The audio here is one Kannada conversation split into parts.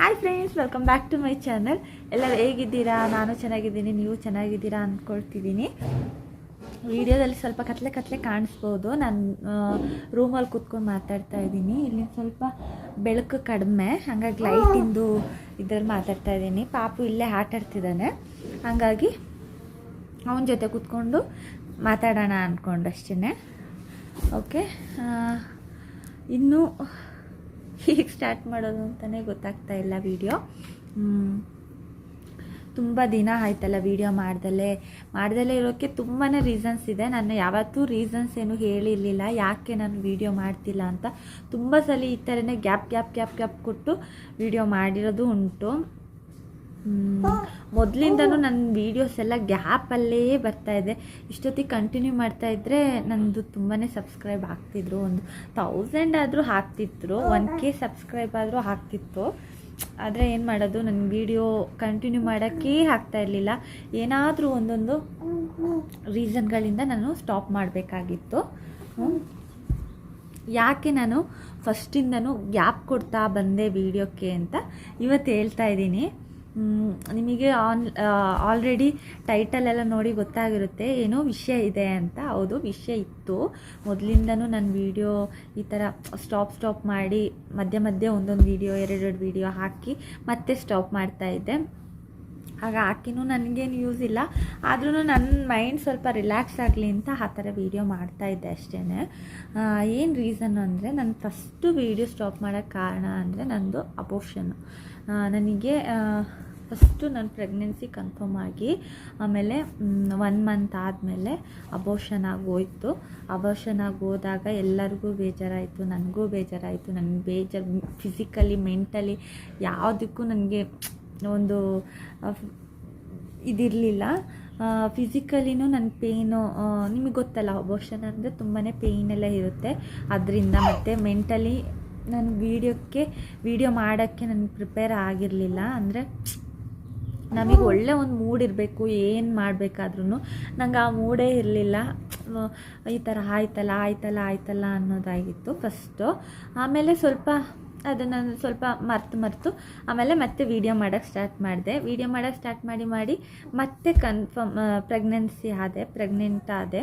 Hi friends welcome back to my channel ಎಲ್ಲರೂ ಹೇಗಿದ್ದೀರಾ? ನಾನು ಚೆನ್ನಾಗಿದ್ದೀನಿ, ನೀವು ಚೆನ್ನಾಗಿದ್ದೀರಾ ಅಂದ್ಕೊಳ್ತಿದ್ದೀನಿ ವಿಡಿಯೋದಲ್ಲಿ ಸ್ವಲ್ಪ ಕತ್ಲೆ ಕತ್ಲೆ ಕಾಣಿಸ್ಬೋದು. ನಾನು ರೂಮಲ್ಲಿ ಕೂತ್ಕೊಂಡು ಮಾತಾಡ್ತಾ ಇದ್ದೀನಿ. ಇಲ್ಲಿ ಸ್ವಲ್ಪ ಬೆಳಕು ಕಡಿಮೆ. ಹಾಗಾಗಿ ಲೈಟಿಂದು ಇದ್ರಲ್ಲಿ ಮಾತಾಡ್ತಾ ಇದ್ದೀನಿ. ಪಾಪು ಇಲ್ಲೇ ಆಟಾಡ್ತಿದ್ದಾನೆ ಹಾಗಾಗಿ ಅವನ ಜೊತೆ ಕೂತ್ಕೊಂಡು ಮಾತಾಡೋಣ ಅಂದ್ಕೊಂಡು ಅಷ್ಟೇ ಓಕೆ ಇನ್ನು ಹೀಗೆ ಸ್ಟಾರ್ಟ್ ಮಾಡೋದು ಅಂತಲೇ ಗೊತ್ತಾಗ್ತಾ ಇಲ್ಲ ವಿಡಿಯೋ. ತುಂಬ ದಿನ ಆಯ್ತಲ್ಲ ವಿಡಿಯೋ ಮಾಡ್ದಲೇ. ಮಾಡ್ದಲೇ ಇರೋಕ್ಕೆ ತುಂಬಾ ರೀಸನ್ಸ್ ಇದೆ. ನಾನು ಯಾವತ್ತೂ ರೀಸನ್ಸ್ ಏನು ಹೇಳಿರಲಿಲ್ಲ. ಯಾಕೆ ನಾನು ವೀಡಿಯೋ ಮಾಡ್ತಿಲ್ಲ ಅಂತ ತುಂಬ ಸಲ ಈ ಥರನೇ ಗ್ಯಾಪ್ ಗ್ಯಾಪ್ ಗ್ಯಾಪ್ ಗ್ಯಾಪ್ ಕೊಟ್ಟು ವಿಡಿಯೋ ಮಾಡಿರೋದು ಉಂಟು. ಮೊದಲಿಂದನೂ ನನ್ನ ವೀಡಿಯೋಸ್ ಎಲ್ಲ ಗ್ಯಾಪಲ್ಲೇ ಬರ್ತಾ ಇದೆ. ಇಷ್ಟೊತ್ತಿಗೆ ಕಂಟಿನ್ಯೂ ಮಾಡ್ತಾ ಇದ್ದರೆ ನಂದು ತುಂಬಾ ಸಬ್ಸ್ಕ್ರೈಬ್ ಆಗ್ತಿದ್ರು. ಒಂದು ತೌಸಂಡ್ ಆದರೂ ಹಾಕ್ತಿದ್ರು ಒನ್ ಕೆ ಸಬ್ಸ್ಕ್ರೈಬ್ ಆದರೂ ಹಾಕ್ತಿತ್ತು ಆದರೆ ಏನು ಮಾಡೋದು? ನನ್ನ ವೀಡಿಯೋ ಕಂಟಿನ್ಯೂ ಮಾಡೋಕ್ಕೇ ಆಗ್ತಾ ಇರಲಿಲ್ಲ. ಏನಾದರೂ ಒಂದೊಂದು ರೀಸನ್ಗಳಿಂದ ನಾನು ಸ್ಟಾಪ್ ಮಾಡಬೇಕಾಗಿತ್ತು. ಯಾಕೆ ನಾನು ಫಸ್ಟಿಂದನೂ ಗ್ಯಾಪ್ ಕೊಡ್ತಾ ಬಂದೆ ವೀಡಿಯೋಕ್ಕೆ ಅಂತ ಇವತ್ತು ಹೇಳ್ತಾ ಇದ್ದೀನಿ. ನಿಮಗೆ ಆನ್ ಆಲ್ರೆಡಿ ಟೈಟಲೆಲ್ಲ ನೋಡಿ ಗೊತ್ತಾಗಿರುತ್ತೆ. ಏನೋ ವಿಷಯ ಇದೆ ಅಂತ. ಹೌದು, ವಿಷಯ ಇತ್ತು. ಮೊದಲಿಂದನೂ ನನ್ನ ವೀಡಿಯೋ ಈ ಥರ ಸ್ಟಾಪ್ ಸ್ಟಾಪ್ ಮಾಡಿ ಮಧ್ಯೆ ಮಧ್ಯೆ ಒಂದೊಂದು ವೀಡಿಯೋ ಎರಡೆರಡು ವೀಡಿಯೋ ಹಾಕಿ ಮತ್ತೆ ಸ್ಟಾಪ್ ಮಾಡ್ತಾಯಿದ್ದೆ ಆಗ ಹಾಕಿನೂ ನನಗೇನು ಯೂಸ್ ಇಲ್ಲ. ಆದ್ರೂ ನನ್ನ ಮೈಂಡ್ ಸ್ವಲ್ಪ ರಿಲ್ಯಾಕ್ಸ್ ಆಗಲಿ ಅಂತ ಆ ಥರ ವೀಡಿಯೋ ಮಾಡ್ತಾಯಿದ್ದೆ ಅಷ್ಟೇ ಏನು ರೀಸನ್ ಅಂದರೆ ನನ್ನ ಫಸ್ಟು ವೀಡಿಯೋ ಸ್ಟಾಪ್ ಮಾಡೋಕ್ಕೆ ಕಾರಣ ಅಂದರೆ ನನ್ನದು ಅಬೋಷನ್ನು ನನಗೆ ಫಸ್ಟು ನನ್ನ ಪ್ರೆಗ್ನೆನ್ಸಿ ಕನ್ಫರ್ಮ್ ಆಗಿ, ಆಮೇಲೆ ಒನ್ ಮಂತ್ ಆದಮೇಲೆ ಅಬೋಷನ್ ಆಗೋಯ್ತು ಅಬೋಷನ್ ಆಗಿ ಹೋದಾಗ ಎಲ್ಲರಿಗೂ ಬೇಜಾರಾಯಿತು, ನನಗೂ ಬೇಜಾರಾಯಿತು. ನನ್ನ ಬೇಜಾರು ಫಿಸಿಕಲಿ ಮೆಂಟಲಿ ಯಾವುದಕ್ಕೂ ನನಗೆ ಒಂದು ಇದಿರಲಿಲ್ಲ. ಫಿಸಿಕಲಿನೂ ನನ್ನ ಪೇಯ್ನು ನಿಮಗೆ ಗೊತ್ತಲ್ಲ ಅಬೋಷನ್ ಅಂದರೆ ತುಂಬಾ ಪೇಯ್ನ್ ಎಲ್ಲ ಇರುತ್ತೆ. ಅದರಿಂದ ಮತ್ತು ಮೆಂಟಲಿ ನಾನು ವೀಡಿಯೋಕ್ಕೆ ವೀಡಿಯೋ ಮಾಡೋಕ್ಕೆ ನನಗೆ ಪ್ರಿಪೇರ್ ಆಗಿರಲಿಲ್ಲ. ಅಂದರೆ ನಮಗೆ ಒಳ್ಳೆ ಒಂದು ಮೂಡ್ ಇರಬೇಕು, ಏನು ಮಾಡಬೇಕಾದ್ರೂ ನಂಗೆ ಆ ಮೂಡೇ ಇರಲಿಲ್ಲ. ಈ ಥರ ಆಯ್ತಲ್ಲ ಆಯ್ತಲ್ಲ ಆಯ್ತಲ್ಲ ಅನ್ನೋದಾಗಿತ್ತು ಫಸ್ಟು ಆಮೇಲೆ ಸ್ವಲ್ಪ ಅದನ್ನು ಸ್ವಲ್ಪ ಮರ್ತು ಮರೆತು, ಆಮೇಲೆ ಮತ್ತೆ ವೀಡಿಯೋ ಮಾಡೋಕ್ಕೆ ಸ್ಟಾರ್ಟ್ ಮಾಡಿದೆ. ವೀಡಿಯೋ ಮಾಡೋಕ್ಕೆ ಸ್ಟಾರ್ಟ್ ಮಾಡಿ ಮಾಡಿ ಮತ್ತೆ ಕನ್ಫರ್ಮ್ ಪ್ರೆಗ್ನೆನ್ಸಿ ಆದೆ ಪ್ರೆಗ್ನೆಂಟ್ ಆದೆ.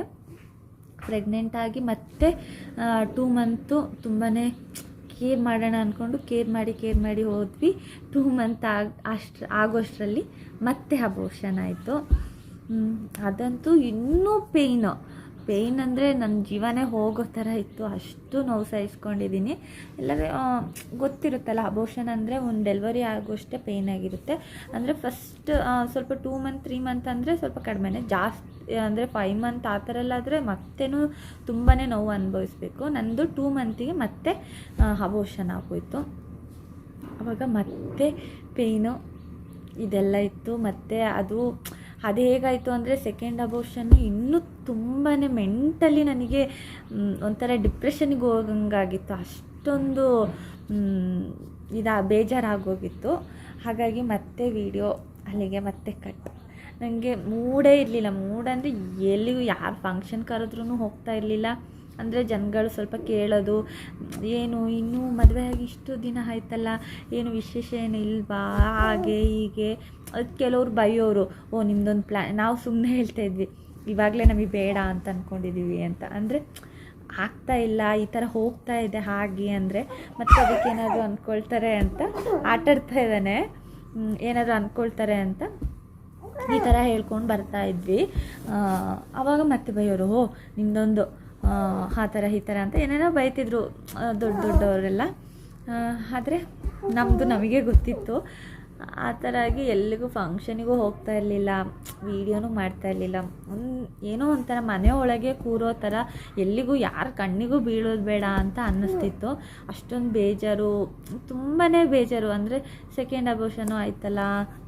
ಪ್ರೆಗ್ನೆಂಟ್ ಆಗಿ ಮತ್ತೆ ಟೂ ಮಂತು ತುಂಬಾ ಕೇರ್ ಮಾಡೋಣ ಅಂದ್ಕೊಂಡು ಕೇರ್ ಮಾಡಿ ಕೇರ್ ಮಾಡಿ ಹೋದ್ವಿ. ಟೂ ಮಂತ್ ಆಗ, ಅಷ್ಟು, ಆಗೋಷ್ಟರಲ್ಲಿ ಮತ್ತೆ ಅಬೋಷನ್ ಆಯಿತು. ಅದಂತೂ ಇನ್ನೂ ಪೇಯ್ನು ಪೇಯ್ನ್ ಅಂದರೆ ನನ್ನ ಜೀವನೇ ಹೋಗೋ ಥರ ಇತ್ತು. ಅಷ್ಟು ನೋವು ಸಹಿಸ್ಕೊಂಡಿದ್ದೀನಿ ಇಲ್ಲವೇ ಗೊತ್ತಿರುತ್ತಲ್ಲ ಅಬೋಷನ್ ಅಂದರೆ ಒಂದು ಡೆಲಿವರಿ ಆಗೋಷ್ಟೇ ಪೇಯ್ನ್ ಆಗಿರುತ್ತೆ. ಅಂದರೆ ಫಸ್ಟ್ ಸ್ವಲ್ಪ ಟೂ ಮಂತ್ ತ್ರೀ ಮಂತ್ ಅಂದರೆ ಸ್ವಲ್ಪ ಕಡಿಮೆನೇ. ಜಾಸ್ತಿ, ಅಂದರೆ ಫೈವ್ ಮಂತ್ ಆ ಥರ ಎಲ್ಲಾದರೆ ಮತ್ತೇನು ತುಂಬಾ ನೋವು ಅನುಭವಿಸ್ಬೇಕು. ನನ್ನದು ಟೂ ಮಂತಿಗೆ ಮತ್ತೆ ಅಬೋಷನ್ ಆಗೋಯ್ತು. ಆವಾಗ ಮತ್ತೆ ಪೇಯ್ನು ಇದೆಲ್ಲ ಇತ್ತು. ಮತ್ತು ಅದು ಅದು ಹೇಗಾಯಿತು ಅಂದರೆ ಸೆಕೆಂಡ್ ಅಬೋಷನ್ ಇನ್ನೂ ತುಂಬಾ ಮೆಂಟಲಿ ನನಗೆ ಒಂಥರ ಡಿಪ್ರೆಷನ್ಗೆ ಹೋಗಂಗಾಗಿತ್ತು. ಅಷ್ಟೊಂದು ಇದಾ, ಬೇಜಾರಾಗೋಗಿತ್ತು. ಹಾಗಾಗಿ ಮತ್ತೆ ವಿಡಿಯೋ ಅಲ್ಲಿಗೆ ಮತ್ತೆ ಕಟ್ ನನಗೆ ಮೂಡೇ ಇರಲಿಲ್ಲ. ಮೂಡ್ ಅಂದರೆ ಎಲ್ಲಿಗೂ ಯಾರು ಫಂಕ್ಷನ್ ಕರೆದ್ರೂ ಹೋಗ್ತಾ ಇರಲಿಲ್ಲ. ಅಂದರೆ ಜನಗಳು ಸ್ವಲ್ಪ ಕೇಳೋದು, ಏನು ಇನ್ನೂ ಮದುವೆ ಆಗಿ ಇಷ್ಟು ದಿನ ಆಯ್ತಲ್ಲ, ಏನು ವಿಶೇಷ ಏನು ಇಲ್ವಾ ಹಾಗೆ ಹೀಗೆ. ಅದು ಕೆಲವ್ರು ಬೈಯೋರು, ಓ ನಿಮ್ಮದೊಂದು ಪ್ಲ್ಯಾನ್ ನಾವು ಸುಮ್ಮನೆ ಹೇಳ್ತಾ ಇದ್ವಿ, ಇವಾಗಲೇ ನಮಗೆ ಬೇಡ ಅಂತ ಅಂದ್ಕೊಂಡಿದ್ದೀವಿ ಅಂತ. ಅಂದರೆ ಆಗ್ತಾ ಇಲ್ಲ, ಈ ಥರ ಹೋಗ್ತಾ ಇದೆ ಹಾಗೆ ಅಂದರೆ, ಮತ್ತೆ ಅದಕ್ಕೆ ಏನಾದರೂ ಅಂದ್ಕೊಳ್ತಾರೆ ಅಂತ ಆಟಾಡ್ತಾ ಇದ್ದಾನೆ. ಏನಾದರೂ ಅಂದ್ಕೊಳ್ತಾರೆ ಅಂತ ಈ ಥರ ಹೇಳ್ಕೊಂಡು ಬರ್ತಾ ಇದ್ವಿ. ಆವಾಗ ಮತ್ತೆ ಬೈಯೋರು, ಓ ನಿಮ್ಮದೊಂದು ಆ ಥರ ಈ ಥರ ಅಂತ ಏನೇನೋ ಬೈತಿದ್ರು ದೊಡ್ಡ ದೊಡ್ಡವರೆಲ್ಲ. ಆದರೆ ನಮ್ಮದು ನಮಗೆ ಗೊತ್ತಿತ್ತು. ಆ ಥರ ಆಗಿ ಎಲ್ಲಿಗೂ ಫಂಕ್ಷನಿಗೂ ಹೋಗ್ತಾ ಇರಲಿಲ್ಲ ವೀಡಿಯೋನೂ ಮಾಡ್ತಾ ಇರಲಿಲ್ಲ. ಒಂದು ಏನೋ ಒಂಥರ ಒಳಗೆ ಕೂರೋ ಥರ ಎಲ್ಲಿಗೂ ಯಾರ ಕಣ್ಣಿಗೂ ಬೀಳೋದು ಬೇಡ ಅಂತ ಅನ್ನಿಸ್ತಿತ್ತು. ಅಷ್ಟೊಂದು ಬೇಜಾರು ತುಂಬಾ ಬೇಜಾರು. ಅಂದರೆ ಸೆಕೆಂಡ್ ಅಬೋಷನು ಆಯ್ತಲ್ಲ,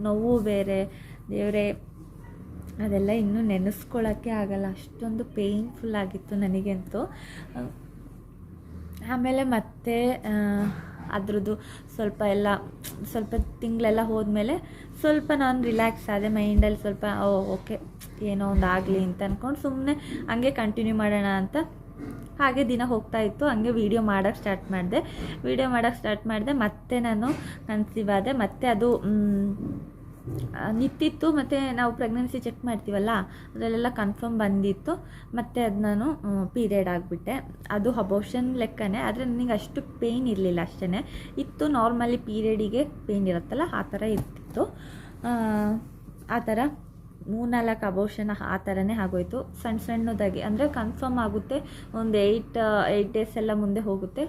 ನೋವು ಬೇರೆ, ದೇವರೇ ಅದೆಲ್ಲ ಇನ್ನೂ ನೆನೆಸ್ಕೊಳ್ಳೋಕ್ಕೆ ಆಗಲ್ಲ. ಅಷ್ಟೊಂದು ಪೇಯ್ನ್ಫುಲ್ ಆಗಿತ್ತು ನನಗಂತೂ. ಆಮೇಲೆ ಮತ್ತೆ ಅದ್ರದ್ದು ಸ್ವಲ್ಪ ಎಲ್ಲ, ಸ್ವಲ್ಪ ತಿಂಗಳೆಲ್ಲ ಹೋದ್ಮೇಲೆ ಸ್ವಲ್ಪ ನಾನು ರಿಲ್ಯಾಕ್ಸ್ ಆದೆ ಮೈಂಡಲ್ಲಿ ಸ್ವಲ್ಪ ಓಕೆ, ಏನೋ ಒಂದು ಆಗಲಿ ಅಂತ ಅಂದ್ಕೊಂಡು ಸುಮ್ಮನೆ ಹಂಗೆ ಕಂಟಿನ್ಯೂ ಮಾಡೋಣ ಅಂತ ಹಾಗೆ ದಿನ ಹೋಗ್ತಾ ಇತ್ತು. ಹಂಗೆ ವೀಡಿಯೋ ಮಾಡೋಕ್ಕೆ ಸ್ಟಾರ್ಟ್ ಮಾಡಿದೆ. ವೀಡಿಯೋ ಮಾಡೋಕ್ಕೆ ಸ್ಟಾರ್ಟ್ ಮಾಡಿದೆ, ಮತ್ತೆ ನಾನು ಕನ್ಸೀವ್ ಆದೆ. ಮತ್ತೆ ಅದು ನಿಂತಿತ್ತು ಮತ್ತು ನಾವು ಪ್ರೆಗ್ನೆನ್ಸಿ ಚೆಕ್ ಮಾಡ್ತೀವಲ್ಲ ಅದರಲ್ಲೆಲ್ಲ ಕನ್ಫರ್ಮ್ ಬಂದಿತ್ತು ಮತ್ತು ಅದು ನಾನು ಪೀರಿಯಡ್ ಆಗಿಬಿಟ್ಟೆ. ಅದು ಅಬೋಷನ್ ಲೆಕ್ಕನೇ ಆದರೆ ನನಗೆ ಅಷ್ಟು ಪೇಯ್ನ್ ಇರಲಿಲ್ಲ ಅಷ್ಟೇ ಇತ್ತು ನಾರ್ಮಲಿ ಪೀರಿಯಡಿಗೆ ಪೇಯ್ನ್ ಇರುತ್ತಲ್ಲ ಆ ಥರ ಇರ್ತಿತ್ತು. ಆ, ಥರ ಮೂರ್ನಾಲ್ಕು ಅಬೋಷನ್ ಆ ಥರನೇ ಆಗೋಯ್ತು. ಸಣ್ಣ ಸಣ್ಣದಾಗಿ ಅಂದರೆ ಕನ್ಫರ್ಮ್ ಆಗುತ್ತೆ ಒಂದು ಏಯ್ಟ್ ಏಯ್ಟ್ ಡೇಸ್ ಎಲ್ಲ ಮುಂದೆ ಹೋಗುತ್ತೆ.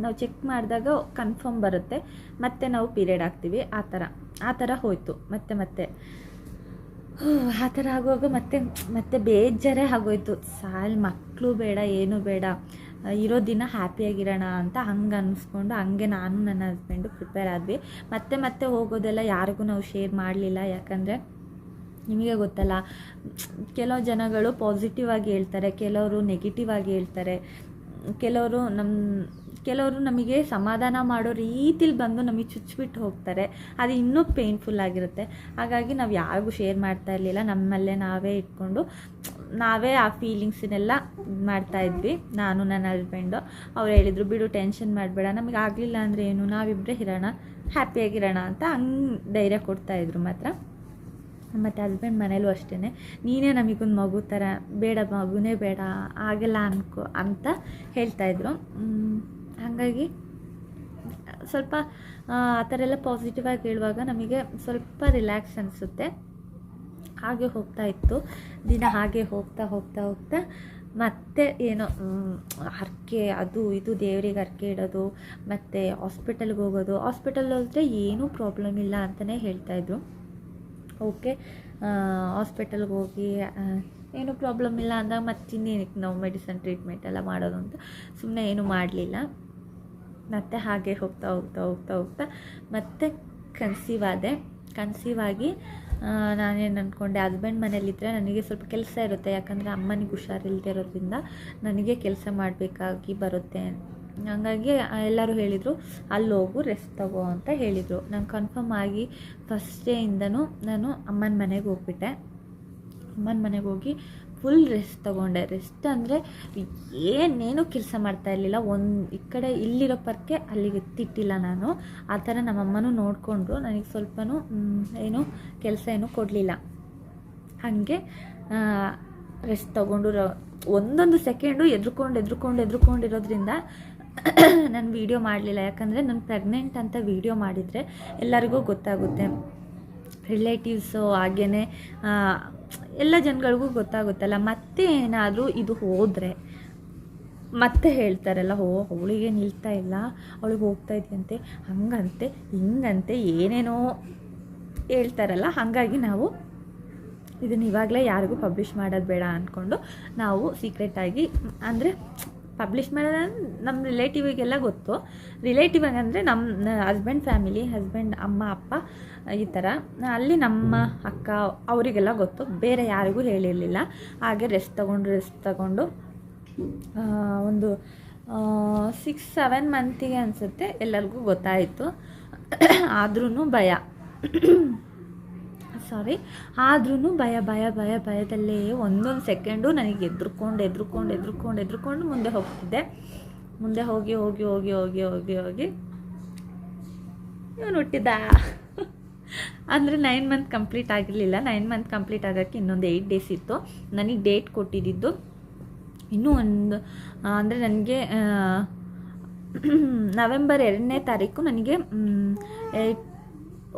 ನಾವು ಚೆಕ್ ಮಾಡಿದಾಗ ಕನ್ಫರ್ಮ್ ಬರುತ್ತೆ. ಮತ್ತೆ ನಾವು ಪೀರಿಯಡ್ ಆಗ್ತೀವಿ ಆ ಥರ. ಆ ಥರ ಹೋಯಿತು. ಮತ್ತೆ ಮತ್ತೆ. ಆ ಥರ ಆಗುವಾಗ ಮತ್ತೆ ಮತ್ತೆ ಬೇಜಾರೇ ಆಗೋಯ್ತು. ಸಾಲ್ ಮಕ್ಕಳು ಬೇಡ, ಏನು ಬೇಡ. ಇರೋ ದಿನ ಹ್ಯಾಪಿಯಾಗಿರೋಣ ಅಂತ ಹಂಗೆ ಅನ್ನಿಸ್ಕೊಂಡು ಹಂಗೆ ನಾನು ನನ್ನ ಹಸ್ಬೆಂಡು ಪ್ರಿಪೇರ್ ಆದ್ವಿ. ಮತ್ತೆ ಮತ್ತೆ ಹೋಗೋದೆಲ್ಲ ಯಾರಿಗೂ ನಾವು ಶೇರ್ ಮಾಡಲಿಲ್ಲ. ಯಾಕಂದರೆ ನಿಮಗೆ ಗೊತ್ತಲ್ಲ, ಕೆಲವು ಜನಗಳು ಪಾಸಿಟಿವ್ ಆಗಿ ಹೇಳ್ತಾರೆ, ಕೆಲವರು ನೆಗೆಟಿವ್ ಆಗಿ ಹೇಳ್ತಾರೆ. ಕೆಲವರು ನಮ್ಮ ಕೆಲವರು ನಮಗೆ ಸಮಾಧಾನ ಮಾಡೋ ರೀತಿಲಿ ಬಂದು ನಮಗೆ ಚುಚ್ಚಿಬಿಟ್ಟು ಹೋಗ್ತಾರೆ. ಅದು ಇನ್ನೂ ಪೇಯ್ನ್ಫುಲ್ ಆಗಿರುತ್ತೆ. ಹಾಗಾಗಿ ನಾವು ಯಾರಿಗೂ ಶೇರ್ ಮಾಡ್ತಾ ಇರಲಿಲ್ಲ. ನಮ್ಮಲ್ಲೇ ನಾವೇ ಇಟ್ಕೊಂಡು, ನಾವೇ ಆ ಫೀಲಿಂಗ್ಸನ್ನೆಲ್ಲ ಮಾಡ್ತಾ ಇದ್ವಿ. ನಾನು, ನನ್ನ ಹಸ್ಬೆಂಡು ಅವ್ರು ಹೇಳಿದರು, ಬಿಡು ಟೆನ್ಷನ್ ಮಾಡಬೇಡ. ನಮಗೆ ಆಗಲಿಲ್ಲ ಅಂದರೆ ಏನು? ನಾವಿಬ್ಬರೇ ಇರೋಣ. ಹ್ಯಾಪಿಯಾಗಿರೋಣ ಅಂತ ಹಂಗೆ ಧೈರ್ಯ ಕೊಡ್ತಾಯಿದ್ರು ಮಾತ್ರ. ಮತ್ತು ಹಸ್ಬೆಂಡ್ ಮನೇಲೂ ಅಷ್ಟೇ ನೀನೇ ನಮಗೊಂದು ಮಗು ಥರ ಬೇಡ ಮಗುನೇ ಬೇಡ ಆಗಲ್ಲ ಅನ್ಕೋ, ಅಂತ ಹೇಳ್ತಾಯಿದ್ರು ಹಾಗಾಗಿ ಸ್ವಲ್ಪ, ಆ ಥರ ಎಲ್ಲ ಪಾಸಿಟಿವ್ ಆಗಿ ಹೇಳುವಾಗ ನಮಗೆ ಸ್ವಲ್ಪ ರಿಲ್ಯಾಕ್ಸ್ ಅನಿಸುತ್ತೆ. ಹಾಗೆ ಹೋಗ್ತಾ ಇತ್ತು. ದಿನ ಹಾಗೆ ಹೋಗ್ತಾ ಹೋಗ್ತಾ ಹೋಗ್ತಾ ಮತ್ತೆ ಏನೋ ಹರಕೆ, ಅದು ಇದು ದೇವರಿಗೆ ಹರಕೆ ಇಡೋದು, ಮತ್ತು ಹಾಸ್ಪಿಟಲ್ಗೆ ಹೋಗೋದು. ಹಾಸ್ಪಿಟಲ್ ಹೋದರೆ ಏನೂ ಪ್ರಾಬ್ಲಮ್ ಇಲ್ಲ ಅಂತಲೇ ಹೇಳ್ತಾಯಿದ್ರು ಓಕೆ ಹಾಸ್ಪಿಟಲ್ಗೆ ಹೋಗಿ ಏನು ಪ್ರಾಬ್ಲಮ್ ಇಲ್ಲ ಅಂದಾಗ ಮತ್ತಿನ್ನೇನಕ್ಕೆ ನಾವು ಮೆಡಿಸನ್ ಟ್ರೀಟ್ಮೆಂಟ್ ಎಲ್ಲ ಮಾಡೋದು ಅಂತ ಸುಮ್ಮನೆ ಏನೂ ಮಾಡಲಿಲ್ಲ. ಮತ್ತೆ ಹಾಗೆ ಹೋಗ್ತಾ ಹೋಗ್ತಾ ಹೋಗ್ತಾ ಹೋಗ್ತಾ ಮತ್ತೆ ಕನ್ಸೀವ್ ಆದೆ. ಕನ್ಸೀವ್ ಆಗಿ ನಾನೇನು ಅಂದ್ಕೊಂಡೆ ಹಸ್ಬೆಂಡ್ ಮನೇಲಿದ್ದರೆ ನನಗೆ ಸ್ವಲ್ಪ ಕೆಲಸ ಇರುತ್ತೆ. ಯಾಕಂದರೆ ಅಮ್ಮನಿಗೆ ಹುಷಾರಿಲ್ಲದೆ ಇರೋದ್ರಿಂದ ನನಗೆ ಕೆಲಸ ಮಾಡಬೇಕಾಗಿ ಬರುತ್ತೆ. ಹಾಗಾಗಿ ಎಲ್ಲರೂ ಹೇಳಿದರು ಅಲ್ಲಿ ಹೋಗು ರೆಸ್ಟ್ ತಗೋ ಅಂತ ಹೇಳಿದರು. ನಾನು ಕನ್ಫರ್ಮ್ ಆಗಿ ಫಸ್ಟ್ ಡೇಯಿಂದನೂ ನಾನು ಅಮ್ಮನ ಮನೆಗೆ ಹೋಗ್ಬಿಟ್ಟೆ. ಅಮ್ಮನ ಮನೆಗೆ ಹೋಗಿ ಫುಲ್ ರೆಸ್ಟ್ ತೊಗೊಂಡೆ. ರೆಸ್ಟ್ ಅಂದರೆ ಏನೇನು ಕೆಲಸ ಮಾಡ್ತಾ ಇರಲಿಲ್ಲ. ಒಂದು ಈ ಕಡೆ ಇಲ್ಲಿರೋ ಪರ್ಕೆ ಅಲ್ಲಿಗೆ ಎತ್ತಿಟ್ಟಿಲ್ಲ ನಾನು. ಆ ಥರ ನಮ್ಮಮ್ಮನೂ ನೋಡಿಕೊಂಡ್ರು. ನನಗೆ ಸ್ವಲ್ಪನೂ ಏನು ಕೆಲಸ ಏನೂ ಕೊಡಲಿಲ್ಲ. ಹಾಗೆ ರೆಸ್ಟ್ ತೊಗೊಂಡು ಒಂದೊಂದು ಸೆಕೆಂಡು ಎದ್ರುಕೊಂಡು ಎದ್ರುಕೊಂಡು ಎದ್ರುಕೊಂಡಿರೋದ್ರಿಂದ ನಾನು ವೀಡಿಯೋ ಮಾಡಲಿಲ್ಲ. ಯಾಕಂದರೆ ನಾನು ಪ್ರೆಗ್ನೆಂಟ್ ಅಂತ ವೀಡಿಯೋ ಮಾಡಿದರೆ ಎಲ್ಲರಿಗೂ ಗೊತ್ತಾಗುತ್ತೆ. ರಿಲೇಟಿವ್ಸು ಹಾಗೇ ಎಲ್ಲ ಜನಗಳಿಗೂ ಗೊತ್ತಾಗುತ್ತಲ್ಲ, ಮತ್ತೆ ಏನಾದರೂ ಇದು ಹೋದರೆ, ಮತ್ತೆ ಹೇಳ್ತಾರಲ್ಲ, ಓ ಅವಳಿಗೆ ನಿಲ್ತಾ ಇಲ್ಲ, ಅವಳಿಗೆ ಹೋಗ್ತಾ ಇದೆಯಂತೆ, ಹಂಗಂತೆ, ಹಿಂಗಂತೆ, ಏನೇನೋ ಹೇಳ್ತಾರಲ್ಲ, ಹಾಗಾಗಿ ನಾವು ಇದನ್ನ ಇವಾಗಲೇ ಯಾರಿಗೂ ಪಬ್ಲಿಷ್ ಮಾಡೋದು ಬೇಡ ಅಂದ್ಕೊಂಡು ನಾವು ಸೀಕ್ರೆಟಾಗಿ ಅಂದರೆ ಪಬ್ಲಿಷ್ ಮಾಡೋದ ನಮ್ಮ ರಿಲೇಟಿವಿಗೆಲ್ಲ ಗೊತ್ತು. ರಿಲೇಟಿವ್ ಅಂದರೆ ನಮ್ಮ ಹಸ್ಬೆಂಡ್ ಫ್ಯಾಮಿಲಿ ಹಸ್ಬೆಂಡ್ ಅಮ್ಮ, ಅಪ್ಪ, ಈ ಥರ ಅಲ್ಲಿ ನಮ್ಮ ಅಕ್ಕ ಅವರಿಗೆಲ್ಲ ಗೊತ್ತು. ಬೇರೆ ಯಾರಿಗೂ ಹೇಳಿರಲಿಲ್ಲ. ಹಾಗೆ ರೆಸ್ಟ್ ತಗೊಂಡು ರೆಸ್ಟ್ ತಗೊಂಡು ಒಂದು ಸಿಕ್ಸ್ ಸೆವೆನ್ ಮಂತಿಗೆ ಅನಿಸುತ್ತೆ. ಎಲ್ಲರಿಗೂ ಗೊತ್ತಾಯಿತು. ಆದ್ರೂ ಭಯ. ಸಾರಿ ಆದ್ರೂ ಭಯ ಭಯ ಭಯ, ಭಯದಲ್ಲೇ ಒಂದೊಂದು ಸೆಕೆಂಡು ನನಗೆ ಎದ್ರುಕೊಂಡು ಎದ್ರುಕೊಂಡು ಎದ್ರುಕೊಂಡು ಎದ್ರುಕೊಂಡು ಮುಂದೆ ಹೋಗ್ತಿದ್ದೆ. ಮುಂದೆ ಹೋಗಿ ಹೋಗಿ ಹೋಗಿ ಹೋಗಿ ಹೋಗಿ ಹೋಗಿ ಇವನು ಹುಟ್ಟಿದ ಅಂದರೆ ನೈನ್ ಮಂತ್ ಕಂಪ್ಲೀಟ್ ಆಗಿರಲಿಲ್ಲ. ನೈನ್ ಮಂತ್ ಕಂಪ್ಲೀಟ್ ಆಗೋಕ್ಕೆ ಇನ್ನೊಂದು ಏಯ್ಟ್ ಡೇಸ್ ಇತ್ತು. ನನಗೆ ಡೇಟ್ ಕೊಟ್ಟಿದ್ದು. ಇನ್ನೂ ಒಂದು ಅಂದರೆ ನನಗೆ ನವೆಂಬರ್ ಎರಡನೇ ತಾರೀಕು ನನಗೆ ಏಯ್ಟ್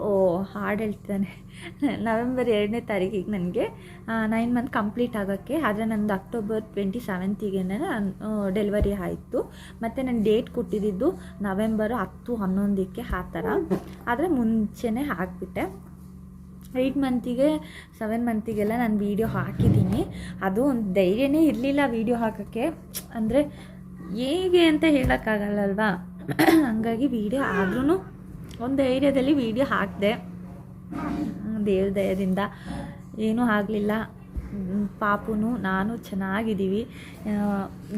ಓ ಹಾಡು ಹೇಳ್ತಾನೆ ನವೆಂಬರ್ ಎರಡನೇ ತಾರೀಕಿಗೆ ನನಗೆ ನೈನ್ ಮಂತ್ ಕಂಪ್ಲೀಟ್ ಆಗೋಕ್ಕೆ. ಆದರೆ ನಂದು ಅಕ್ಟೋಬರ್ ಟ್ವೆಂಟಿ ಸೆವೆಂತಿಗೆ ಡೆಲಿವರಿ ಆಯಿತು. ಮತ್ತು ನಾನು ಡೇಟ್ ಕೊಟ್ಟಿದ್ದು ನವೆಂಬರ್ ಹತ್ತು ಹನ್ನೊಂದಕ್ಕೆ ಆ ಥರ. ಆದರೆ ಮುಂಚೆನೇ ಹಾಕಿಬಿಟ್ಟೆ ಏಯ್ಟ್ ಮಂತಿಗೆ ಸೆವೆನ್ ಮಂತಿಗೆಲ್ಲ ನಾನು ವೀಡಿಯೋ ಹಾಕಿದ್ದೀನಿ. ಅದು ಒಂದು ಧೈರ್ಯನೇ ಇರಲಿಲ್ಲ ವೀಡಿಯೋ ಹಾಕೋಕ್ಕೆ. ಅಂದರೆ ಹೇಗೆ ಅಂತ ಹೇಳೋಕ್ಕಾಗಲ್ಲಲ್ವಾ ಹಂಗಾಗಿ ವೀಡಿಯೋ ಆದ್ರೂ ಒಂದು ಧೈರ್ಯದಲ್ಲಿ ವೀಡಿಯೋ ಹಾಕಿದೆ. ದೇವ್ರ ದಯದಿಂದ. ಏನೂ ಆಗಲಿಲ್ಲ. ಪಾಪುನು, ನಾನು ಚೆನ್ನಾಗಿದ್ದೀವಿ.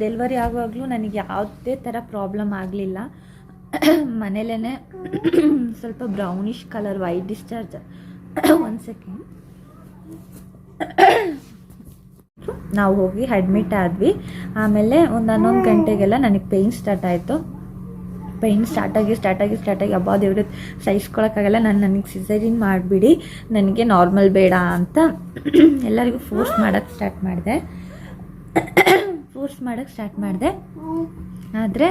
ಡೆಲಿವರಿ ಆಗುವಾಗಲೂ ನನಗೆ ಯಾವುದೇ ಥರ ಪ್ರಾಬ್ಲಮ್ ಆಗಲಿಲ್ಲ. ಮನೇಲೇ ಸ್ವಲ್ಪ ಬ್ರೌನಿಷ್ ಕಲರ್ ವೈಟ್ ಡಿಸ್ಚಾರ್ಜ್ ಒಂದು ಸೆಕೆಂಡ್ ನಾವು ಹೋಗಿ ಅಡ್ಮಿಟ್ ಆದ್ವಿ. ಆಮೇಲೆ ಒಂದು ಹನ್ನೊಂದು ಗಂಟೆಗೆಲ್ಲ ನನಗೆ ಪೇಯ್ನ್ ಸ್ಟಾರ್ಟ್ ಆಯಿತು. ಪೇಯ್ನ್ ಸ್ಟಾರ್ಟಾಗಿ ಸ್ಟಾರ್ಟಾಗಿ ಸ್ಟಾರ್ಟಾಗಿ ಅಬ್ಬಾ ದೇವ್ರ, ಸಹಿಸ್ಕೊಳಕ್ಕಾಗಲ್ಲ. ನಾನು ನನಗೆ ಸಿಸರಿನ್ ಮಾಡಿಬಿಡಿ. ನನಗೆ ನಾರ್ಮಲ್ ಬೇಡ ಅಂತ ಎಲ್ಲರಿಗೂ ಫೋರ್ಸ್ ಮಾಡೋಕ್ಕೆ ಸ್ಟಾರ್ಟ್ ಮಾಡಿದೆ. ಫೋರ್ಸ್ ಮಾಡೋಕ್ಕೆ ಸ್ಟಾರ್ಟ್ ಮಾಡಿದೆ. ಆದರೆ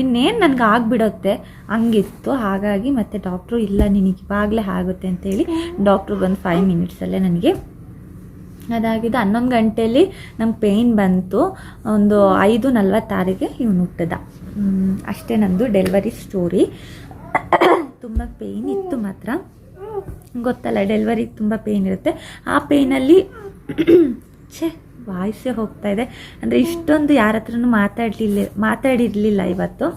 ಇನ್ನೇನು ನನಗೆ ಆಗಿಬಿಡುತ್ತೆ. ಹಂಗಿತ್ತು. ಹಾಗಾಗಿ ಮತ್ತೆ ಡಾಕ್ಟ್ರು ಇಲ್ಲ, ನಿನಗೆ ಇವಾಗಲೇ ಆಗುತ್ತೆ ಅಂತೇಳಿ ಡಾಕ್ಟ್ರು ಬಂದು ಫೈವ್ ಮಿನಿಟ್ಸಲ್ಲೇ ನನಗೆ ಅದಾಗಿದ್ದು ಹನ್ನೊಂದು ಗಂಟೆಯಲ್ಲಿ ನಂಗೆ ಪೇಯ್ನ್ ಬಂತು. ಒಂದು ಐದು ನಲ್ವತ್ತಾರಿಗೆ ಇವನು ಹುಟ್ಟಿದ. ಅಷ್ಟೇ ನಂದು ಡೆಲಿವರಿ ಸ್ಟೋರಿ ತುಂಬ ಪೇಯ್ನ್ ಇತ್ತು ಮಾತ್ರ. ಗೊತ್ತಲ್ಲ ಡೆಲ್ವರಿ ತುಂಬ ಪೇಯ್ನ್ ಇರುತ್ತೆ. ಆ ಪೇಯ್ನಲ್ಲಿ ಛೇ, ವಾಯ್ಸೇ ಹೋಗ್ತಾ ಇದೆ. ಅಂದರೆ ಇಷ್ಟೊಂದು ಯಾರ ಹತ್ರನೂ ಮಾತಾಡಲಿಲ್ಲ, ಮಾತಾಡಿರಲಿಲ್ಲ ಇವತ್ತು.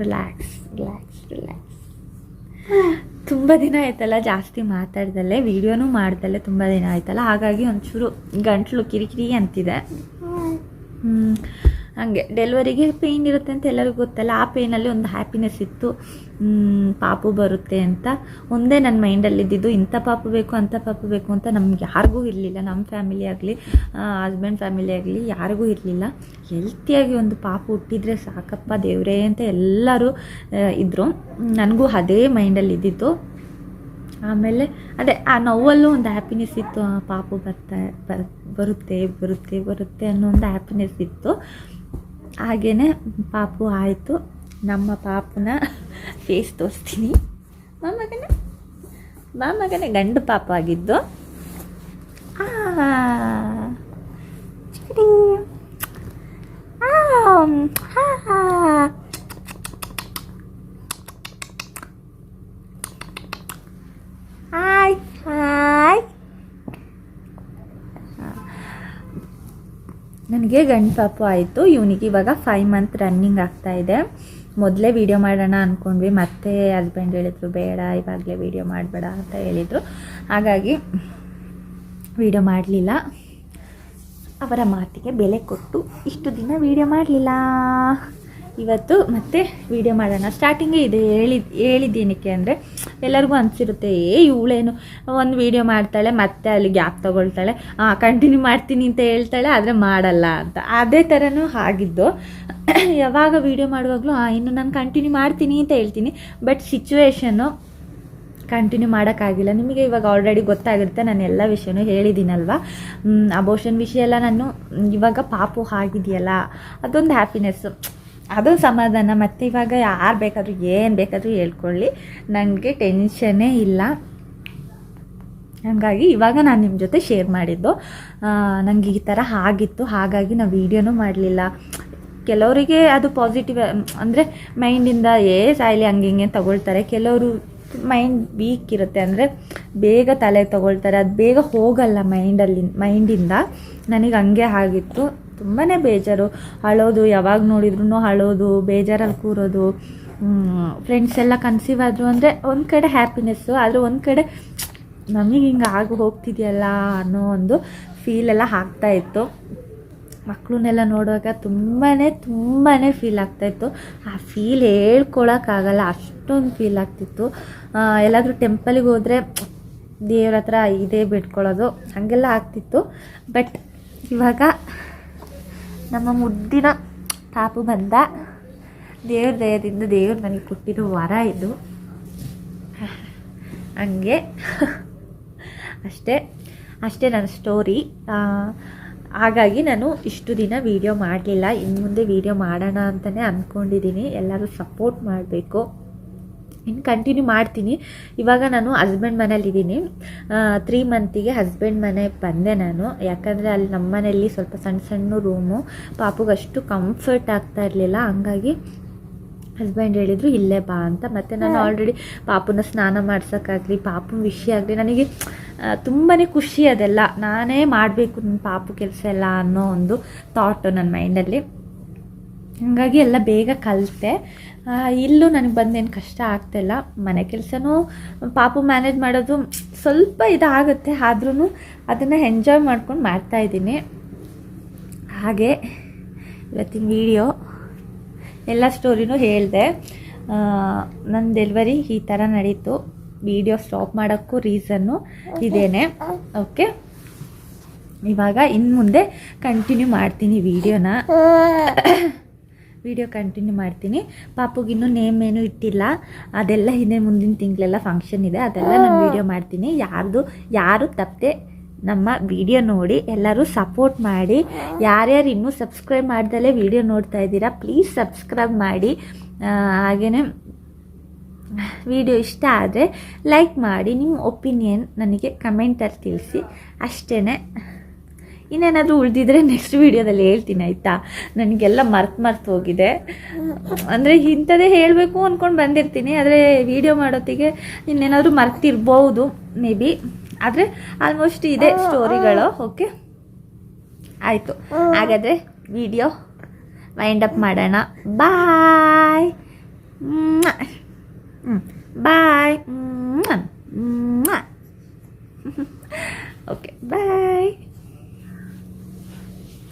ರಿಲ್ಯಾಕ್ಸ್ ರಿಲ್ಯಾಕ್ಸ್ ರಿಲ್ಯಾಕ್ಸ್ ತುಂಬ ದಿನ ಆಯ್ತಲ್ಲ ಜಾಸ್ತಿ ಮಾತಾಡ್ದಲ್ಲೇ? ವಿಡಿಯೋನೂ ಮಾಡ್ದಲ್ಲೇ ತುಂಬ ದಿನ ಆಯ್ತಲ್ಲ? ಹಾಗಾಗಿ ಒಂಚೂರು ಗಂಟ್ಲು ಕಿರಿಕಿರಿ ಅಂತಿದೆ. ಹ್ಮ್. ಹಂಗೆ ಡೆಲಿವರಿಗೆ ಪೇಯ್ನ್ ಇರುತ್ತೆ ಅಂತ ಎಲ್ಲರಿಗೂ ಗೊತ್ತಲ್ಲ, ಆ ಪೇಯ್ನಲ್ಲಿ ಒಂದು ಹ್ಯಾಪಿನೆಸ್ ಇತ್ತು. ಪಾಪು ಬರುತ್ತೆ ಅಂತ. ಒಂದೇ ನನ್ನ ಮೈಂಡಲ್ಲಿ ಇದ್ದಿದ್ದು, ಇಂಥ ಪಾಪು ಬೇಕು, ಅಂಥ ಪಾಪು ಬೇಕು ಅಂತ ನಮ್ಗೆ ಯಾರಿಗೂ ಇರಲಿಲ್ಲ. ನಮ್ಮ ಫ್ಯಾಮಿಲಿ ಆಗಲಿ ಹಸ್ಬೆಂಡ್ ಫ್ಯಾಮಿಲಿ ಆಗಲಿ ಯಾರಿಗೂ ಇರಲಿಲ್ಲ. ಹೆಲ್ತಿಯಾಗಿ ಒಂದು ಪಾಪು ಹುಟ್ಟಿದರೆ ಸಾಕಪ್ಪ ದೇವರೇ ಅಂತ ಎಲ್ಲರೂ ಇದ್ದರು ನನಗೂ ಅದೇ ಮೈಂಡಲ್ಲಿ ಇದ್ದಿತ್ತು ಆಮೇಲೆ ಅದೇ, ಆ ನೋವಲ್ಲೂ ಒಂದು ಹ್ಯಾಪಿನೆಸ್ ಇತ್ತು. ಆ ಪಾಪು ಬರ್ತಾ ಬರ್ ಬರುತ್ತೆ ಬರುತ್ತೆ ಬರುತ್ತೆ ಅನ್ನೋ ಒಂದು ಹ್ಯಾಪಿನೆಸ್ ಇತ್ತು. ಹಾಗೇ ಪಾಪು ಆಯಿತು. ನಮ್ಮ ಪಾಪನ ಫೇಸ್ ತೋರಿಸ್ತೀನಿ. ಮಾಮಗನ ಮಾಮಗನೇ ಗಂಡು ಪಾಪ ಆಗಿದ್ದು. ಆ, ನನಗೆ ಗಂಡು ಪಾಪು ಆಯಿತು, ಇವನಿಗೆ ಇವಾಗ ಫೈವ್ ಮಂತ್ ರನ್ನಿಂಗ್ ಆಗ್ತಾ ಇದೆ. ಮೊದಲೇ ವೀಡಿಯೋ ಮಾಡೋಣ ಅಂದ್ಕೊಂಡ್ವಿ ಮತ್ತೆ ಹಸ್ಬೆಂಡ್ ಹೇಳಿದ್ರು, ಬೇಡ, ಇವಾಗಲೇ ವೀಡಿಯೋ ಮಾಡಬೇಡ ಅಂತ ಹೇಳಿದರು. ಹಾಗಾಗಿ ವೀಡಿಯೋ ಮಾಡಲಿಲ್ಲ. ಅವರ ಮಾತಿಗೆ ಬೆಲೆ ಕೊಟ್ಟು ಇಷ್ಟು ದಿನ ವೀಡಿಯೋ ಮಾಡಲಿಲ್ಲ. ಇವತ್ತು ಮತ್ತೆ ವೀಡಿಯೋ ಮಾಡೋಣ. ಸ್ಟಾರ್ಟಿಂಗೇ ಇದೆ, ಹೇಳಿ ಹೇಳಿದ್ದೇನಕ್ಕೆ ಅಂದರೆ, ಎಲ್ಲರಿಗೂ ಅನಿಸಿರುತ್ತೆ, ಏ ಇವಳೇನು ಒಂದು ವೀಡಿಯೋ ಮಾಡ್ತಾಳೆ, ಮತ್ತೆ ಅಲ್ಲಿ ಗ್ಯಾಪ್ ತಗೊಳ್ತಾಳೆ ಕಂಟಿನ್ಯೂ ಮಾಡ್ತೀನಿ ಅಂತ ಹೇಳ್ತಾಳೆ, ಆದರೆ ಮಾಡಲ್ಲ ಅಂತ. ಅದೇ ಥರನೂ ಆಗಿದ್ದು, ಯಾವಾಗ ವೀಡಿಯೋ ಮಾಡುವಾಗಲೂ ಇನ್ನು ನಾನು ಕಂಟಿನ್ಯೂ ಮಾಡ್ತೀನಿ ಅಂತ ಹೇಳ್ತೀನಿ ಬಟ್ ಸಿಚುವೇಶನ್ನು ಕಂಟಿನ್ಯೂ ಮಾಡೋಕ್ಕಾಗಿಲ್ಲ. ನಿಮಗೆ ಇವಾಗ ಆಲ್ರೆಡಿ ಗೊತ್ತಾಗಿರುತ್ತೆ, ನಾನು ಎಲ್ಲ ವಿಷಯನೂ ಹೇಳಿದ್ದೀನಲ್ವ? ಅಬೋಷನ್ ವಿಷಯ ಎಲ್ಲ ನಾನು ಇವಾಗ ಪಾಪು ಆಗಿದೆಯಲ್ಲ, ಅದೊಂದು ಹ್ಯಾಪಿನೆಸ್ಸು ಅದೊಂದು ಸಮಾಧಾನ. ಮತ್ತು ಇವಾಗ ಯಾರು ಬೇಕಾದರೂ, ಏನು ಬೇಕಾದರೂ ಹೇಳ್ಕೊಳ್ಳಿ. ನನಗೆ ಟೆನ್ಷನ್ನೇ ಇಲ್ಲ. ಹಾಗಾಗಿ ಇವಾಗ ನಾನು ನಿಮ್ಮ ಜೊತೆ ಶೇರ್ ಮಾಡಿದ್ದು ನನಗೆ ಈ ಥರ ಆಗಿತ್ತು. ಹಾಗಾಗಿ ನಾವು ವೀಡಿಯೋನೂ ಮಾಡಲಿಲ್ಲ. ಕೆಲವರಿಗೆ ಅದು ಪಾಸಿಟಿವ್ ಅಂದರೆ ಮೈಂಡಿಂದ ಏ, ಸಾಯ್ಲಿ, ಹಂಗೆ ಹಿಂಗೆ ತಗೊಳ್ತಾರೆ. ಕೆಲವರು ಮೈಂಡ್ ವೀಕ್ ಇರುತ್ತೆ. ಅಂದರೆ ಬೇಗ ತಲೆ ತಗೊಳ್ತಾರೆ. ಅದು ಬೇಗ ಹೋಗಲ್ಲ ಮೈಂಡಲ್ಲಿ ಮೈಂಡಿಂದ ನನಗೆ ಹಂಗೆ ಆಗಿತ್ತು. ತುಂಬಾ ಬೇಜಾರು. ಅಳೋದು ಯಾವಾಗ ನೋಡಿದ್ರು ಅಳೋದು ಬೇಜಾರಲ್ಲಿ ಕೂರೋದು. ಫ್ರೆಂಡ್ಸ್ ಎಲ್ಲ ಕನ್ಸೀವ್ ಆದರು ಅಂದರೆ ಒಂದು ಕಡೆ ಹ್ಯಾಪಿನೆಸ್ಸು ಆದರೆ ಒಂದು ಕಡೆ ನಮಗೆ ಹಿಂಗೆ ಆಗಿ ಹೋಗ್ತಿದೆಯಲ್ಲ ಅನ್ನೋ ಒಂದು ಫೀಲೆಲ್ಲ ಆಗ್ತಾ ಇತ್ತು. ಮಕ್ಕಳನ್ನೆಲ್ಲ ನೋಡುವಾಗ ತುಂಬಾ ತುಂಬಾ ಫೀಲ್ ಆಗ್ತಾಯಿತ್ತು ಆ ಫೀಲ್ ಹೇಳ್ಕೊಳಕ್ಕಾಗಲ್ಲ ಅಷ್ಟೊಂದು ಫೀಲ್ ಆಗ್ತಿತ್ತು. ಎಲ್ಲಾದರೂ ಟೆಂಪಲಿಗೆ ಹೋದರೆ ದೇವ್ರ ಹತ್ರ ಇದೇ ಬಿಟ್ಕೊಳ್ಳೋದು ಹಾಗೆಲ್ಲ ಆಗ್ತಿತ್ತು. ಬಟ್ ಇವಾಗ ನಮ್ಮ ಮುದ್ದಿನ ತಾಪು ಬಂದ. ದೇವ್ರ ದಯದಿಂದ ದೇವ್ರು ನನಗೆ ಕೊಟ್ಟಿರೋ ವರ ಇದು. ಹಂಗೆ. ಅಷ್ಟೇ. ಅಷ್ಟೇ ನನ್ನ ಸ್ಟೋರಿ ಹಾಗಾಗಿ ನಾನು ಇಷ್ಟು ದಿನ ವೀಡಿಯೋ ಮಾಡಲಿಲ್ಲ. ಇನ್ನು ಮುಂದೆ ವೀಡಿಯೋ ಮಾಡೋಣ ಅಂತಲೇ ಅಂದ್ಕೊಂಡಿದ್ದೀನಿ ಎಲ್ಲರೂ ಸಪೋರ್ಟ್ ಮಾಡಬೇಕು. ಇನ್ನು ಕಂಟಿನ್ಯೂ ಮಾಡ್ತೀನಿ. ಇವಾಗ ನಾನು ಹಸ್ಬೆಂಡ್ ಮನೇಲಿದ್ದೀನಿ. ತ್ರೀ ಮಂತಿಗೆ ಹಸ್ಬೆಂಡ್ ಮನೆ ಬಂದೆ ನಾನು. ಯಾಕಂದರೆ ಅಲ್ಲಿ ನಮ್ಮ ಮನೆಯಲ್ಲಿ ಸ್ವಲ್ಪ ಸಣ್ಣ ಸಣ್ಣ ರೂಮು ಪಾಪುಗಷ್ಟು ಕಂಫರ್ಟ್ ಆಗ್ತಾ ಇರಲಿಲ್ಲ. ಹಂಗಾಗಿ ಹಸ್ಬೆಂಡ್ ಹೇಳಿದರು ಇಲ್ಲೇ ಬಾ ಅಂತ. ಮತ್ತು ನಾನು ಆಲ್ರೆಡಿ ಪಾಪುನ ಸ್ನಾನ ಮಾಡ್ಸೋಕ್ಕಾಗಲಿ ಪಾಪುನ ವಿಷಯ ಆಗಲಿ ನನಗೆ ತುಂಬಾ ಖುಷಿ ಅದೆಲ್ಲ. ನಾನೇ ಮಾಡಬೇಕು ನನ್ನ ಪಾಪು ಕೆಲಸ ಎಲ್ಲ ಅನ್ನೋ ಒಂದು ಥಾಟು ನನ್ನ ಮೈಂಡಲ್ಲಿ ಹಾಗಾಗಿ ಎಲ್ಲ ಬೇಗ ಕಲಿತೆ. ಇಲ್ಲೂ ನನಗೆ ಬಂದೇನು ಕಷ್ಟ ಆಗ್ತಾಯಿಲ್ಲ ಮನೆ ಕೆಲಸನೂ ಪಾಪು ಮ್ಯಾನೇಜ್ ಮಾಡೋದು ಸ್ವಲ್ಪ ಇದಾಗುತ್ತೆ ಆದ್ರೂ ಅದನ್ನು ಎಂಜಾಯ್ ಮಾಡ್ಕೊಂಡು ಮಾಡ್ತಾಯಿದ್ದೀನಿ ಹಾಗೆ ಇವತ್ತಿನ ವಿಡಿಯೋ ಎಲ್ಲ ಸ್ಟೋರಿನೂ ಹೇಳಿದೆ. ನನ್ನ ಡೆಲಿವರಿ ಈ ಥರ ನಡೀತು. ವಿಡಿಯೋ ಸ್ಟಾಪ್ ಮಾಡೋಕ್ಕೂ ರೀಸನ್ನು ಇದೇನೆ. ಓಕೆ ಇವಾಗ ಇನ್ನು ಮುಂದೆ ಕಂಟಿನ್ಯೂ ಮಾಡ್ತೀನಿ ವಿಡಿಯೋನ ವಿಡಿಯೋ ಕಂಟಿನ್ಯೂ ಮಾಡ್ತೀನಿ. ಪಾಪುಗಿನ್ನೂ ನೇಮ್ ಏನು ಇಟ್ಟಿಲ್ಲ. ಅದೆಲ್ಲ ಹಿಂದೆ ಮುಂದಿನ ತಿಂಗಳೆಲ್ಲ ಫಂಕ್ಷನ್ ಇದೆ. ಅದೆಲ್ಲ ನಾನು ವಿಡಿಯೋ ಮಾಡ್ತೀನಿ. ಯಾರ್ದು ಯಾರು ತಪ್ಪದೆ ನಮ್ಮ ವಿಡಿಯೋ ನೋಡಿ ಎಲ್ಲರೂ ಸಪೋರ್ಟ್ ಮಾಡಿ ಯಾರ್ಯಾರು ಇನ್ನೂ ಸಬ್ಸ್ಕ್ರೈಬ್ ಮಾಡ್ದಲೇ ವಿಡಿಯೋ ನೋಡ್ತಾ ಇದ್ದೀರಾ ಪ್ಲೀಸ್ ಸಬ್ಸ್ಕ್ರೈಬ್ ಮಾಡಿ. ಹಾಗೆಯೇ ವಿಡಿಯೋ ಇಷ್ಟ ಆದರೆ ಲೈಕ್ ಮಾಡಿ. ನಿಮ್ಮ ಒಪಿನಿಯನ್ ನನಗೆ ಕಮೆಂಟಲ್ಲಿ ತಿಳಿಸಿ. ಅಷ್ಟೇ ಇನ್ನೇನಾದರೂ ಉಳಿದಿದ್ರೆ ನೆಕ್ಸ್ಟ್ ವೀಡಿಯೋದಲ್ಲಿ ಹೇಳ್ತೀನಿ ಆಯಿತಾ? ನನಗೆಲ್ಲ ಮರ್ತು ಮರ್ತು ಹೋಗಿದೆ. ಅಂದರೆ ಇಂಥದ್ದೇ ಹೇಳಬೇಕು ಅಂದ್ಕೊಂಡು ಬಂದಿರ್ತೀನಿ ಆದರೆ ವಿಡಿಯೋ ಮಾಡೋತ್ತಿಗೆ ಇನ್ನೇನಾದರೂ ಮರ್ತಿರ್ಬೋದು ಮೇ ಬಿ ಆದರೆ ಆಲ್ಮೋಸ್ಟ್ ಇದೆ ಸ್ಟೋರಿಗಳು ಓಕೆ ಆಯಿತು. ಹಾಗಾದರೆ ವಿಡಿಯೋ ವೈಂಡ್ ಅಪ್ ಮಾಡೋಣ. Bye bye okay bye